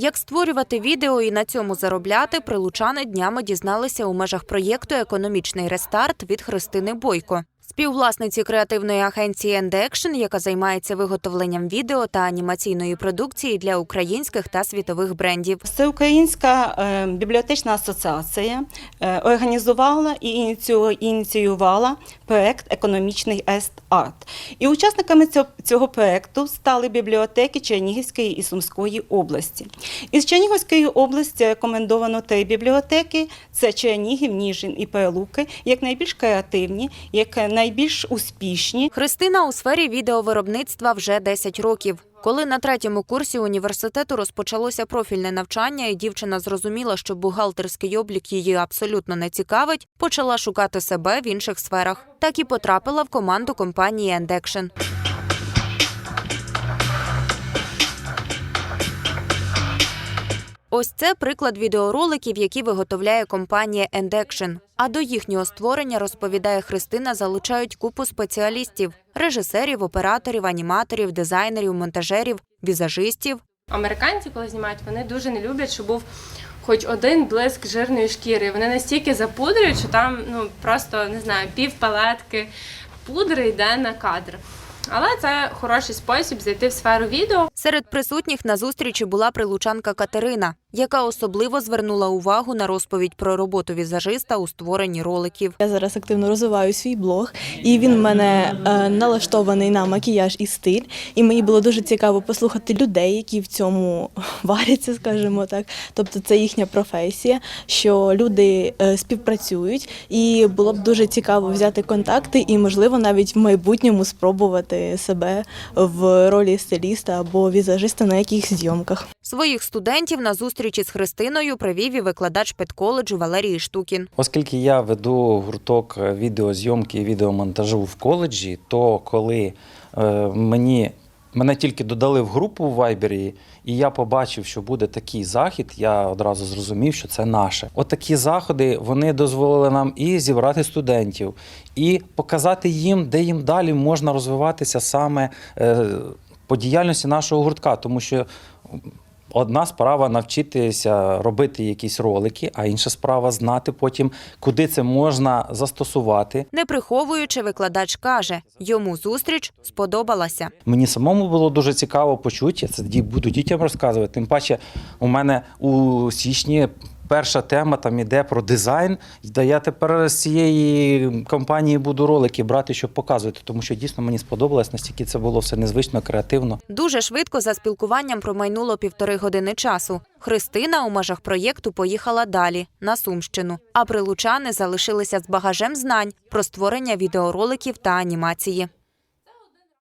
Як створювати відео і на цьому заробляти, прилучани днями дізналися у межах проєкту Економічний рестарт від Христини Бойко. Співвласниці креативної агенції Action, яка займається виготовленням відео та анімаційної продукції для українських та світових брендів. Всеукраїнська е, бібліотечна асоціація е, організувала і ініціювала проект Економічний ест арт. І учасниками цього, цього проекту стали бібліотеки Чернігівської і Сумської області. Із Чернігівської області рекомендовано три бібліотеки: це Чернігів, Ніжин і Перелуки, як найбільш креативні, як найбільш успішні. Христина у сфері відеовиробництва вже 10 років. Коли на третьому курсі університету розпочалося профільне навчання, і дівчина зрозуміла, що бухгалтерський облік її абсолютно не цікавить, почала шукати себе в інших сферах. Так і потрапила в команду компанії End Ось це приклад відеороликів, які виготовляє компанія Action. А до їхнього створення, розповідає Христина, залучають купу спеціалістів: режисерів, операторів, аніматорів, дизайнерів, монтажерів, візажистів. Американці, коли знімають, вони дуже не люблять, щоб був хоч один блиск жирної шкіри. Вони настільки запудрюють, що там ну просто не знаю, пів палетки пудри йде на кадр. Але це хороший спосіб зайти в сферу відео. Серед присутніх на зустрічі була прилучанка Катерина, яка особливо звернула увагу на розповідь про роботу візажиста у створенні роликів. Я зараз активно розвиваю свій блог, і він в мене е, налаштований на макіяж і стиль. І мені було дуже цікаво послухати людей, які в цьому варяться, скажімо так. Тобто це їхня професія, що люди е, співпрацюють, і було б дуже цікаво взяти контакти і, можливо, навіть в майбутньому спробувати себе в ролі стиліста або візажиста на якихось зйомках. Своїх студентів на зустрічі з Христиною привів і викладач педколеджу Валерій Штукін. Оскільки я веду гурток е, відеозйомки і відеомонтажу в коледжі, то коли е, мені мене тільки додали в групу в Вайбері, і я побачив, що буде такий захід, я одразу зрозумів, що це наше. Отакі заходи вони дозволили нам і зібрати студентів, і показати їм, де їм далі можна розвиватися саме е, по діяльності нашого гуртка, тому що. Одна справа навчитися робити якісь ролики, а інша справа знати потім, куди це можна застосувати. Не приховуючи, викладач каже, йому зустріч сподобалася. Мені самому було дуже цікаво почути. Це буду дітям розказувати. Тим паче, у мене у січні перша тема там іде про дизайн. Та я тепер з цієї компанії буду ролики брати, щоб показувати, тому що дійсно мені сподобалось, настільки це було все незвично, креативно. Дуже швидко за спілкуванням промайнуло півтори години часу. Христина у межах проєкту поїхала далі на Сумщину, а прилучани залишилися з багажем знань про створення відеороликів та анімації.